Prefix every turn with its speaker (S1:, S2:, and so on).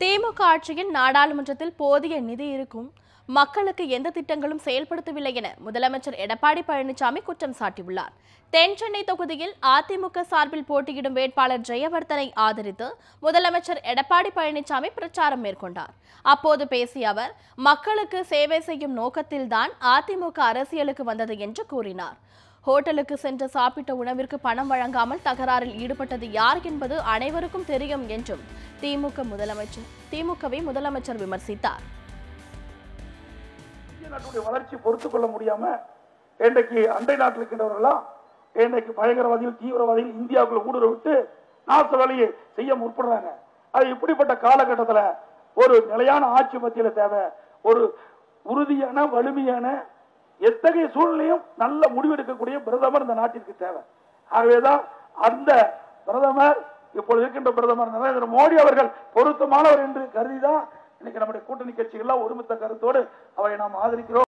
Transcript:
S1: திமுக ஆட்சியின் நாடாளுமன்றத்தில் போதிய நிதி இருக்கும் மக்களுக்கு எந்த திட்டங்களும் செயல்படுத்தவில்லை என முதலமைச்சர் எடப்பாடி பழனிசாமி குற்றம் சாட்டியுள்ளார். தென் சென்னை தொகுதியில் அதிமுக சார்பில் போட்டியிடும் வேட்பாளர் ஜெயவர்தனை ஆதரித்து முதலமைச்சர் எடப்பாடி பழனிசாமி பிரச்சாரம் மேற்கொண்டார். அப்போது பேசிய அவர் மக்களுக்கு சேவை செய்யும் நோக்கத்தில்தான் அதிமுக அரசியலுக்கு வந்தது என்று கூறினார். ஹோட்டலுக்கு சென்று சாப்பிட்ட உணவிற்கு பணம் வழங்காமல் தகராறில் ஈடுபட்டது யார் என்பது அனைவருக்கும் தெரியும் என்றும் திமுக முதலமைச்சர் திமுகவை முதலமைச்சர் விமர்சித்தார்.
S2: இந்திய நாட்டுடைய வளர்ச்சி பொறுத்துக் கொள்ள முடியாம இன்றைக்கு அண்டை நாட்டில் இருக்கின்றவர்களாம் இன்றைக்கு பயங்கரவாதிகள் தீவிரவாதிகள் இந்தியாவுக்குள்ள ஊடுருவ விட்டு நாச வேலையை செய்ய முற்படுறாங்க. அது இப்படிப்பட்ட காலகட்டத்தில் ஒரு நிலையான ஆட்சி மத்தியில் தேவை. ஒரு உறுதியான வலிமையான எத்தகைய சூழ்நிலையும் நல்ல முடிவெடுக்கக்கூடிய பிரதமர் இந்த நாட்டிற்கு தேவை. ஆகவேதான் அந்த பிரதமர் இப்பொழுது இருக்கின்ற பிரதமர் நரேந்திர மோடி அவர்கள் பொருத்தமானவர் என்று கருதிதான் இன்னைக்கு நம்முடைய கூட்டணி கட்சிகள்லாம் ஒருமித்த கருத்தோடு அவரை நாம் ஆதரிக்கிறோம்.